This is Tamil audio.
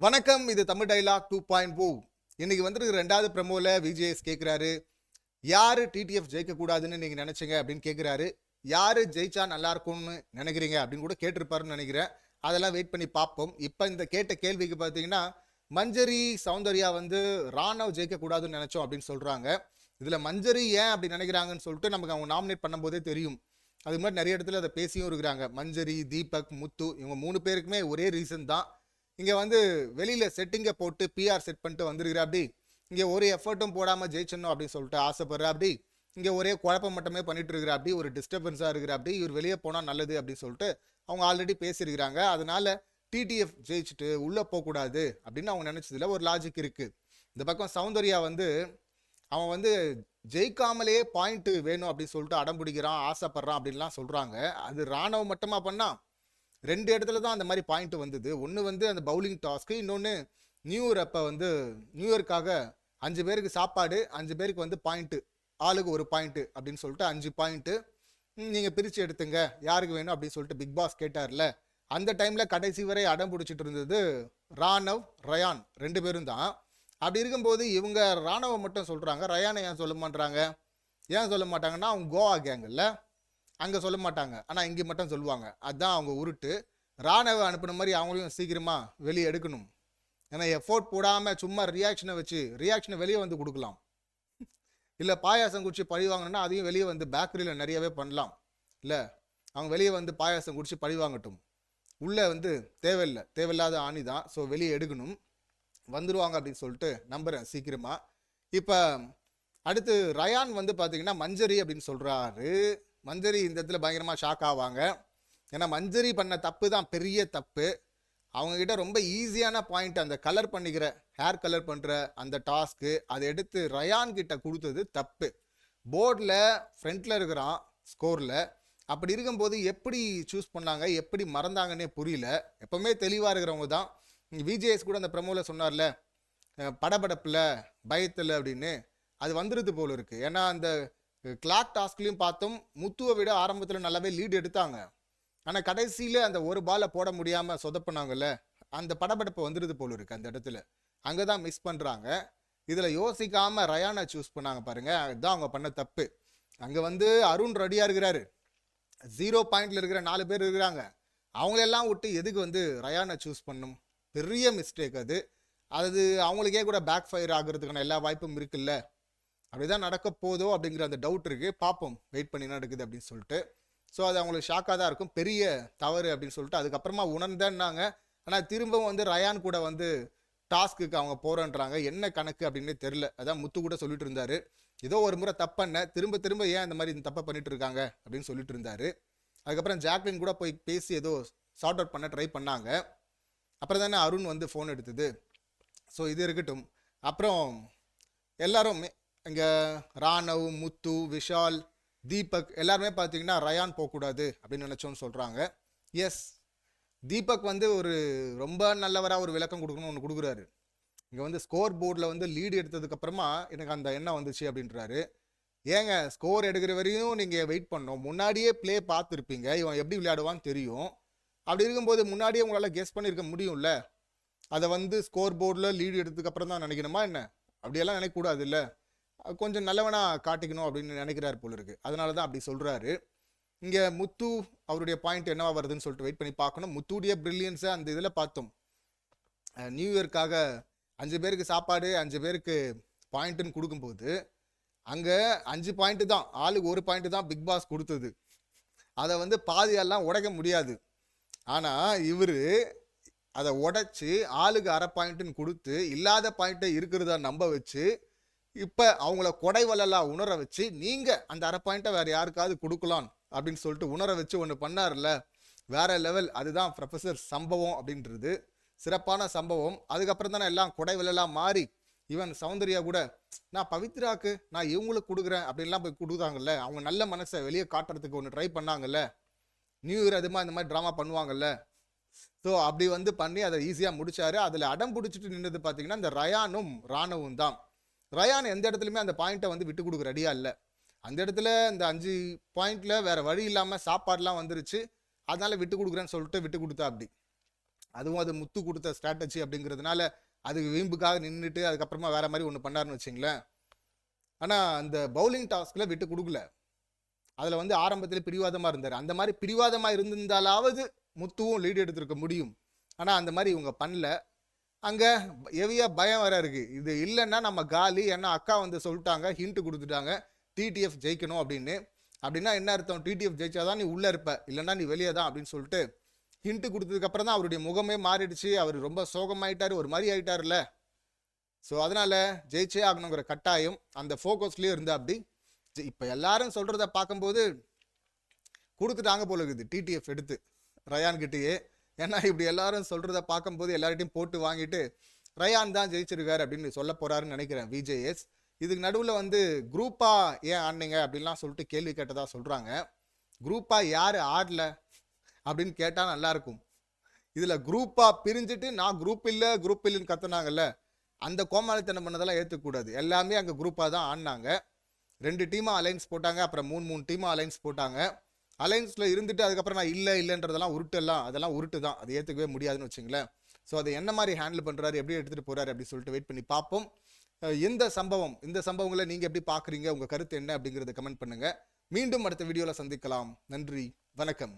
வணக்கம் இது Tamil dialogue two point O. இன்னைக்கு வந்துட்டு ரெண்டாவது ப்ரமோவில் விஜேஎஸ் கேட்குறாரு யார் டிடிஎஃப் ஜெயிக்கக்கூடாதுன்னு நீங்கள் நினச்சிங்க அப்படின்னு கேட்குறாரு யார் ஜெயிச்சா நல்லா இருக்கும்னு நினைக்கிறீங்க அப்படின்னு கூட கேட்டிருப்பாருன்னு நினைக்கிறேன். அதெல்லாம் வெயிட் பண்ணி பார்ப்போம். இப்போ இந்த கேட்ட கேள்விக்கு பார்த்தீங்கன்னா மஞ்சரி சௌந்தர்யா வந்து ராணவ் ஜெயிக்க கூடாதுன்னு அப்படின்னு சொல்கிறாங்க இதில் மஞ்சரி ஏன் அப்படி நினைக்கிறாங்கன்னு சொல்லிட்டு நமக்கு அவங்க நாமினேட் பண்ணும்போதே தெரியும். அது மாதிரி நிறைய இடத்துல அதை பேசியும் இருக்கிறாங்க. மஞ்சரி தீபக் முத்து இவங்க மூணு பேருக்குமே ஒரே ரீசன் தான். இங்கே வந்து வெளியில் செட்டிங்கை போட்டு பிஆர் செட் பண்ணிட்டு வந்திருக்கிற அப்படி ஒரு எஃபர்ட்டும் போடாமல் ஜெயிச்சிடணும் அப்படின்னு சொல்லிட்டு ஆசைப்படுற அப்படி ஒரே குழப்பம் மட்டுமே பண்ணிட்டு இருக்கிற அப்படி ஒரு டிஸ்டர்பன்ஸாக இருக்கிற அப்படி இவர் வெளியே போனால் நல்லது அப்படின்னு சொல்லிட்டு அவங்க ஆல்ரெடி பேசியிருக்கிறாங்க. அதனால டிடிஎஃப் ஜெயிச்சுட்டு உள்ளே போகக்கூடாது அப்படின்னு அவங்க நினச்சதில் ஒரு லாஜிக் இருக்குது இந்த பக்கம் சௌந்தர்யா வந்து அவன் வந்து ஜெயிக்காமலே பாயிண்ட்டு வேணும் அப்படின்னு சொல்லிட்டு அடம் பிடிக்கிறான் ஆசைப்படுறான் அப்படின்லாம் சொல்கிறாங்க அது ராணுவ மட்டுமா பண்ணால் ரெண்டு இடத்துல தான் அந்த மாதிரி பாயிண்ட் வந்தது. ஒன்று வந்து அந்த பவுலிங் டாஸ்க்கு இன்னொன்று நியூ இயர் அப்போ வந்து நியூ இயர்க்காக அஞ்சு பேருக்கு சாப்பாடு அஞ்சு பேருக்கு வந்து பாயிண்ட்டு ஆளுக்கு ஒரு பாயிண்ட்டு அப்படின்னு சொல்லிட்டு அஞ்சு பாயிண்ட்டு நீங்கள் பிரித்து எடுத்துங்க. யாருக்கு வேணும் அப்படின்னு சொல்லிட்டு பிக் பாஸ் கேட்டார்ல. அந்த டைமில் கடைசி வரை அடம் பிடிச்சிட்டு இருந்தது ராணவ் ரயான் ரெண்டு பேரும் தான். அப்படி இருக்கும்போது இவங்க ராணவை மட்டும் சொல்கிறாங்க ரயானை ஏன் சொல்ல மாட்டாங்க ஏன் சொல்ல மாட்டாங்கன்னா அவங்க கோவா கேங்கில் அங்கே சொல்ல மாட்டாங்க. ஆனால் இங்கே மட்டும் சொல்லுவாங்க. அதுதான் அவங்க உருட்டு. ராணுவ அனுப்பின மாதிரி அவங்களையும் சீக்கிரமாக வெளியே எடுக்கணும். ஏன்னா எஃபோர்ட் போடாமல் சும்மா ரியாக்ஷனை வச்சு ரியாக்ஷனை வெளியே வந்து கொடுக்கலாம். இல்லை பாயாசம் குடிச்சு பழி வாங்கணும்னா அதையும் வெளியே வந்து பேக்கரியில் நிறையவே பண்ணலாம். இல்லை அவங்க வெளியே வந்து பாயாசம் குடிச்சு பழி வாங்கட்டும். உள்ளே வந்து தேவையில்லை. தேவையில்லாத ஆணி தான். ஸோ வெளியே எடுக்கணும். வந்துடுவாங்க அப்படின்னு சொல்லிட்டு நம்புகிறேன் சீக்கிரமாக இப்போ அடுத்து ரயான் வந்து பார்த்தீங்கன்னா மஞ்சரி அப்படின்னு சொல்கிறாரு மஞ்சரி இந்த இடத்துல பயங்கரமாக ஷாக் ஆவாங்க. ஏன்னா மஞ்சரி பண்ண தப்பு தான் பெரிய தப்பு. அவங்கக்கிட்ட ரொம்ப ஈஸியான பாயிண்ட் அந்த கலர் பண்ணிக்கிற ஹேர் கலர் பண்ணுற அந்த டாஸ்க்கு அதை எடுத்து ரயான் கிட்ட கொடுத்தது தப்பு. போர்டில் ஃப்ரண்ட்டில் இருக்கிறான் ஸ்கோரில் அப்படி இருக்கும்போது எப்படி சூஸ் பண்ணாங்க எப்படி மறந்தாங்கன்னே புரியல. எப்போவுமே தெளிவாக இருக்கிறவங்க தான். விஜேஎஸ் கூட அந்த ப்ரமோவில் சொன்னார்ல படபடப்பில் பயத்தில் அப்படின்னு. அது வந்துடுது போல இருக்குது ஏன்னா அந்த கிளாக் டாஸ்க்லையும் பார்த்தோம் முத்துவை விட ஆரம்பத்தில் நல்லாவே லீடு எடுத்தாங்க. ஆனால் கடைசியில் அந்த ஒரு பாலை போட முடியாமல் சொதப்பினாங்கல்ல அந்த படபடப்பு வந்துடுது போல இருக்கு அந்த இடத்துல. அங்கே தான் மிஸ் பண்ணுறாங்க இதில் யோசிக்காமல் ரயானை சூஸ் பண்ணாங்க பாருங்கள் அதுதான் அவங்க பண்ண தப்பு. அங்கே வந்து அருண் ரெடியாக இருக்கிறாரு. ஜீரோ பாயிண்டில் இருக்கிற நாலு பேர் இருக்கிறாங்க. அவங்களெல்லாம் விட்டு எதுக்கு வந்து ரயானை சூஸ் பண்ணும்? பெரிய மிஸ்டேக் அது. அது அவங்களுக்கே கூட பேக் ஃபயர் ஆகுறதுக்கான எல்லா வாய்ப்பும் இருக்குல்ல. அப்படிதான் நடக்க போதோ அப்படிங்கிற அந்த டவுட் இருக்கு. பார்ப்போம். வெயிட் பண்ணி நடக்குது அப்படின்னு சொல்லிட்டு. ஸோ அது அவங்களுக்கு ஷாக்காக தான் இருக்கும். பெரிய தவறு அப்படின்னு சொல்லிட்டு அதுக்கப்புறமா உணர்ந்தேன்னாங்க. ஆனால் திரும்பவும் வந்து ரயான் கூட வந்து டாஸ்க்குக்கு அவங்க போகிறேன்றாங்க என்ன கணக்கு அப்படின்னு தெரில அதான் முத்து கூட சொல்லிட்டு இருந்தாரு. ஏதோ ஒரு முறை தப்பண்ண திரும்ப திரும்ப ஏன் இந்த மாதிரி இந்த தப்பை பண்ணிட்டு இருக்காங்க அப்படின்னு சொல்லிட்டு இருந்தாரு. அதுக்கப்புறம் ஜாக்லின் கூட போய் பேசி ஏதோ சார்ட் அவுட் பண்ண ட்ரை பண்ணாங்க. அப்புறம் தானே அருண் வந்து ஃபோன் எடுத்தது. ஸோ இது இருக்கட்டும். அப்புறம் எல்லாரும் இங்கே ராணவ் முத்து விஷால் தீபக் எல்லாருமே பார்த்தீங்கன்னா ரயான் போகக்கூடாது அப்படின்னு நினச்சோன்னு சொல்கிறாங்க எஸ் தீபக் வந்து ஒரு ரொம்ப நல்லவராக ஒரு விளக்கம் கொடுக்கணும்னு ஒன்று கொடுக்குறாரு. இங்கே வந்து ஸ்கோர் போர்டில் வந்து லீடு எடுத்ததுக்கப்புறமா எனக்கு அந்த எண்ணம் வந்துச்சு அப்படின்றாரு. ஏங்க ஸ்கோர் எடுக்கிற வரையும் நீங்கள் வெயிட் பண்ணோம் முன்னாடியே ப்ளே பார்த்துருப்பீங்க. இவன் எப்படி விளையாடுவான்னு தெரியும். அப்படி இருக்கும்போது முன்னாடியே உங்களால் கெஸ் பண்ணியிருக்க முடியும்ல? அதை வந்து ஸ்கோர் போர்டில் லீடு எடுத்ததுக்கப்புறம் தான் நினைக்கணுமா என்ன? அப்படியெல்லாம் நினைக்கக்கூடாது இல்லை கொஞ்சம் நல்லவனாக காட்டிக்கணும் அப்படின்னு நினைக்கிறாரு போல இருக்கு. அதனால தான் அப்படி சொல்கிறாரு இங்கே முத்து அவருடைய பாயிண்ட் என்னவா வருதுன்னு சொல்லிட்டு வெயிட் பண்ணி பார்க்கணும். முத்துடைய பிரில்லியன்ஸை அந்த இதில் பார்த்தோம். நியூ இயர்க்காக அஞ்சு பேருக்கு சாப்பாடு அஞ்சு பேருக்கு பாயிண்ட்டுன்னு கொடுக்கும்போது அங்கே அஞ்சு பாயிண்ட்டு தான். ஆளுக்கு ஒரு பாயிண்ட்டு தான் பிக் பாஸ் கொடுத்தது. அதை வந்து பாதியெல்லாம் உடைக்க முடியாது. ஆனால் இவர் அதை உடைச்சி ஆளுக்கு அரை பாயிண்ட்டுன்னு கொடுத்து இல்லாத பாயிண்ட்டை இருக்கிறதா நம்ப வச்சு இப்போ அவங்கள கொடை வள்ளலா உணர வச்சு நீங்கள் அந்த அரை பாயிண்ட்டை வேறு யாருக்காவது கொடுக்கலாம் அப்படின்னு சொல்லிட்டு உணர வச்சு ஒன்று பண்ணார்ல வேற லெவல் அதுதான் ப்ரொஃபசர் சம்பவம் அப்படின்றது. சிறப்பான சம்பவம். அதுக்கப்புறம் தானே எல்லாம் கொடை வள்ளலாக மாறி ஈவன் சௌந்தர்யா கூட நான் பவித்ராக்கு நான் இவங்களுக்கு கொடுக்குறேன் அப்படின்லாம் போய் கொடுத்தாங்கல்ல. அவங்க நல்ல மனசை வெளியே காட்டுறதுக்கு ஒன்று ட்ரை பண்ணாங்கல்ல. நியூ இயர் அதுமா இந்த மாதிரி ட்ராமா பண்ணுவாங்கல்ல. ஸோ அப்படி வந்து பண்ணி அதை ஈஸியாக முடிச்சாரு. அதில் அடம் பிடிச்சிட்டு நின்றது பார்த்தீங்கன்னா இந்த ரயானும் ராணுவும் தான் ரயான் எந்த இடத்துலையுமே அந்த பாயிண்ட்டை வந்து விட்டு கொடுக்க ரெடியா இல்லை. அந்த இடத்துல இந்த அஞ்சு பாயிண்ட்ல வேற வழி இல்லாமல் சாப்பாடுலாம் வந்துருச்சு. அதனால விட்டு கொடுக்குறேன்னு சொல்லிட்டு விட்டு கொடுத்தா அப்படி அதுவும் அது முத்து கொடுத்த ஸ்ட்ராட்டஜி அப்படிங்கிறதுனால அதுக்கு வீம்புக்காக நின்றுட்டு அதுக்கப்புறமா வேற மாதிரி ஒன்று பண்ணாருன்னு வச்சிங்களேன். ஆனால் அந்த பவுலிங் டாஸ்கில் விட்டு கொடுக்கல. அதில் வந்து ஆரம்பத்தில் பிரிவாதமாக இருந்தார். அந்த மாதிரி பிரிவாதமாக இருந்திருந்தாலாவது முத்துவும் லீடு எடுத்திருக்க முடியும். ஆனால் அந்த மாதிரி இவங்க பண்ணல. அங்கே ஹெவியாக பயம் வேற இருக்கு. இது இல்லைன்னா நம்ம காலி ஏன்னா அக்கா வந்து சொல்லிட்டாங்க ஹிண்ட் கொடுத்துட்டாங்க. டிடிஎஃப் ஜெயிக்கணும் அப்படின்னு. அப்படின்னா என்ன அர்த்தம்? டிடிஎஃப் ஜெயிச்சாதான் நீ உள்ளே இருப்ப. இல்லைன்னா நீ வெளியே தான் அப்படின்னு சொல்லிட்டு ஹிண்ட் கொடுத்ததுக்கப்புறம் தான் அவருடைய முகமே மாறிடுச்சு. அவர் ரொம்ப சோகமாயிட்டார் ஒரு மாதிரி ஆயிட்டாருல்ல. ஸோ அதனால ஜெயிச்சே ஆகணுங்கிற கட்டாயம் அந்த ஃபோக்கஸ்லேயே இருந்தா அப்படி. இப்போ எல்லாரும் சொல்கிறத பார்க்கும்போது கொடுத்துட்டாங்க போல இருக்குது டிடிஎஃப் எடுத்து. ரயான்கிட்டேயே ஏன்னா இப்படி எல்லாரும் சொல்கிறத பார்க்கும்போது எல்லார்ட்டையும் போட்டு வாங்கிட்டு ரயான் தான் ஜெயிச்சிருக்காரு அப்படின்னு சொல்ல போகிறாருன்னு நினைக்கிறேன் விஜேஎஸ். இதுக்கு நடுவில் வந்து குரூப்பாக ஏன் ஆடினீங்க? அப்படின்லாம் சொல்லிட்டு கேள்வி கேட்டதாக சொல்கிறாங்க குரூப்பாக யார் ஆடல? அப்படின்னு கேட்டால் நல்லா இருக்கும். இதில் குரூப்பாக பிரிஞ்சுட்டு நான் குரூப் இல்லை குரூப் இல்லைன்னு கத்துனாங்கல்ல அந்த கோமாளித்தனம் பண்ணதெல்லாம் ஏற்றுக்கூடாது எல்லாமே அங்கே குரூப்பாக தான் ஆடினாங்க. ரெண்டு டீமாக அலைன்ஸ் போட்டாங்க அப்புறம் மூணு மூணு டீமாக அலைன்ஸ் போட்டாங்க. அலைன்ஸில் இருந்துட்டு அதுக்கப்புறம் நான் இல்லை இல்லைன்றதெல்லாம் உருட்டெல்லாம் அதெல்லாம் உருட்டு தான் அதை ஏற்றுக்கவே முடியாதுன்னு வச்சுங்களேன். ஸோ அதை என்ன மாதிரி ஹேண்டில் பண்ணுறாரு எப்படி எடுத்துகிட்டு போகிறாரு அப்படின்னு சொல்லிட்டு வெயிட் பண்ணி பார்ப்போம். இந்த சம்பவம் இந்த சம்பவங்களை நீங்கள் எப்படி பார்க்குறீங்க உங்கள் கருத்து என்ன அப்படிங்கிறத கமெண்ட் பண்ணுங்கள் மீண்டும் அடுத்த வீடியோவில் சந்திக்கலாம். நன்றி வணக்கம்.